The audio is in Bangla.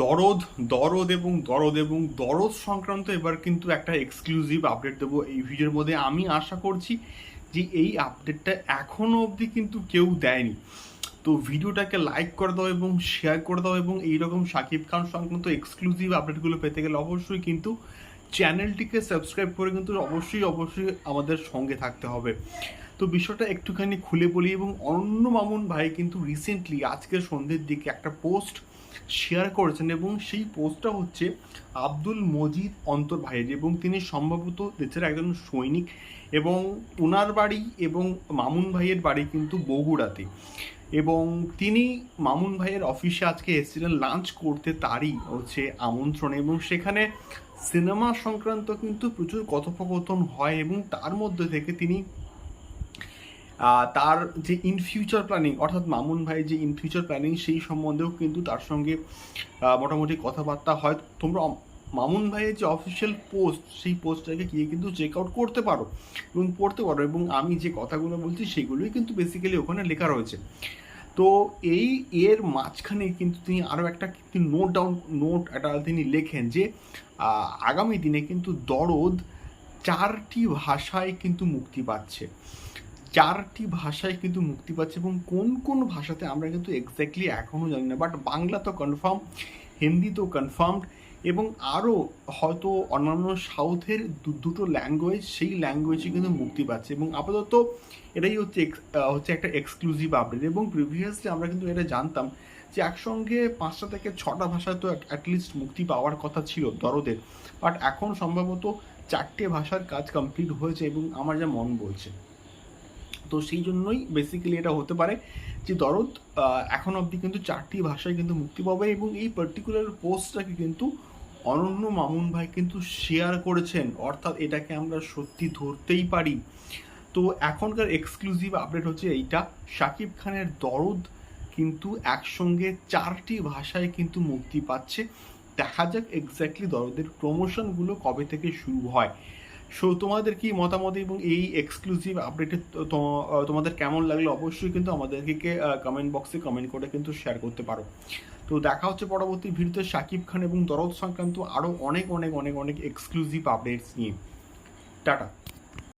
দরদ দরদ এবং দরদ এবং দরদ সংক্রান্ত এবার কিন্তু একটা এক্সক্লুসিভ আপডেট দেবো এই ভিডিওর মধ্যে। আমি আশা করছি যে এই আপডেটটা এখনও অবধি কিন্তু কেউ দেয়নি। তো ভিডিওটাকে লাইক করে দাও এবং শেয়ার করে দাও এবং এইরকম শাকিব খান সংক্রান্ত এক্সক্লুসিভ আপডেটগুলো পেতে গেলে অবশ্যই কিন্তু চ্যানেলটিকে সাবস্ক্রাইব করে কিন্তু অবশ্যই অবশ্যই আমাদের সঙ্গে থাকতে হবে। তো বিষয়টা একটুখানি খুলে বলি এবং অনন্য মামুন ভাই কিন্তু রিসেন্টলি আজকের সন্ধ্যের দিকে একটা পোস্ট শেয়ার করেছেন এবং সেই পোস্টটা হচ্ছে আব্দুল মজিদ অন্তর ভাইয়ের এবং তিনি সম্ভবত দেশের একজন সৈনিক এবং ওনার বাড়ি এবং মামুন ভাইয়ের বাড়ি কিন্তু বগুড়াতে। এবং তিনি মামুন ভাইয়ের অফিসে আজকে এসেছিলেন লাঞ্চ করতে তারই হচ্ছে আমন্ত্রণ এবং সেখানে সিনেমা সংক্রান্ত কিন্তু প্রচুর কথোপকথন হয় এবং তার মধ্যে থেকে তিনি তার যে ইন ফিউচার প্ল্যানিং অর্থাৎ মামুন ভাই যে ইন ফিউচার প্ল্যানিং সেই সম্বন্ধেও কিন্তু তার সঙ্গে মোটামুটি কথাবার্তা হয়। তোমরা মামুন ভাইয়ের যে অফিসিয়াল পোস্ট সেই পোস্টটাকে গিয়ে কিন্তু চেক আউট করতে পারো এবং পড়তে পারো এবং আমি যে কথাগুলো বলছি, সেগুলোই কিন্তু বেসিক্যালি ওখানে লেখা রয়েছে। তো এই, এর মাঝখানে কিন্তু তিনি আরও একটা নোট ডাউন নোট একটা তিনি লেখেন যে আগামী দিনে কিন্তু দরদ চারটি ভাষায় কিন্তু মুক্তি পাচ্ছে। চারটি ভাষায় কিন্তু মুক্তি পাচ্ছে এবং কোন কোন ভাষাতে আমরা কিন্তু এক্স্যাক্টলি এখনও জানি না বাট বাংলা তো কনফার্ম হিন্দি তো কনফার্মড এবং আরও হয়তো অন্যান্য সাউথের দুটো ল্যাঙ্গুয়েজ সেই ল্যাঙ্গুয়েজে কিন্তু মুক্তি পাচ্ছে এবং আপাতত এটাই হচ্ছে হচ্ছে একটা এক্সক্লুসিভ আপডেট এবং প্রিভিয়াসলি আমরা কিন্তু এটা জানতাম যে একসঙ্গে পাঁচটা থেকে ছটা ভাষায় তো অ্যাটলিস্ট মুক্তি পাওয়ার কথা ছিল দরদের বাট এখন সম্ভবত চারটে ভাষার কাজ কমপ্লিট হয়েছে এবং আমার যা মন বলছে। তো সেই জন্যই বেসিক্যালি এটা হতে পারে যে দরদ এখন অবধি কিন্তু চারটি ভাষায় কিন্তু মুক্তি পাবে এবং এই পার্টিকুলার পোস্টটাকে কিন্তু অনন্য মামুন ভাই কিন্তু শেয়ার করেছেন। অর্থাৎ এটাকে আমরা সত্যি ধরতেই পারি। তো এখনকার এক্সক্লুসিভ আপডেট হচ্ছে এইটা। শাকিব খানের দরদ কিন্তু একসঙ্গে চারটি ভাষায় কিন্তু মুক্তি পাচ্ছে। দেখা যাক এক্স্যাক্টলি দরদের প্রমোশনগুলো কবে থেকে শুরু হয়। সো তোমাদের কি মতামত এবং এই এক্সক্লুসিভ আপডেটে তোমাদের কেমন লাগল? অবশ্যই কিন্তু আমাদেরকে কমেন্ট বক্সে কমেন্ট করে কিন্তু শেয়ার করতে পারো। তো দেখা হচ্ছে পরবর্তী ভিডিওতে শাকিব খান এবং দরদ সংক্রান্ত আরও অনেক অনেক অনেক অনেক এক্সক্লুসিভ আপডেটস নিয়ে। টাটা।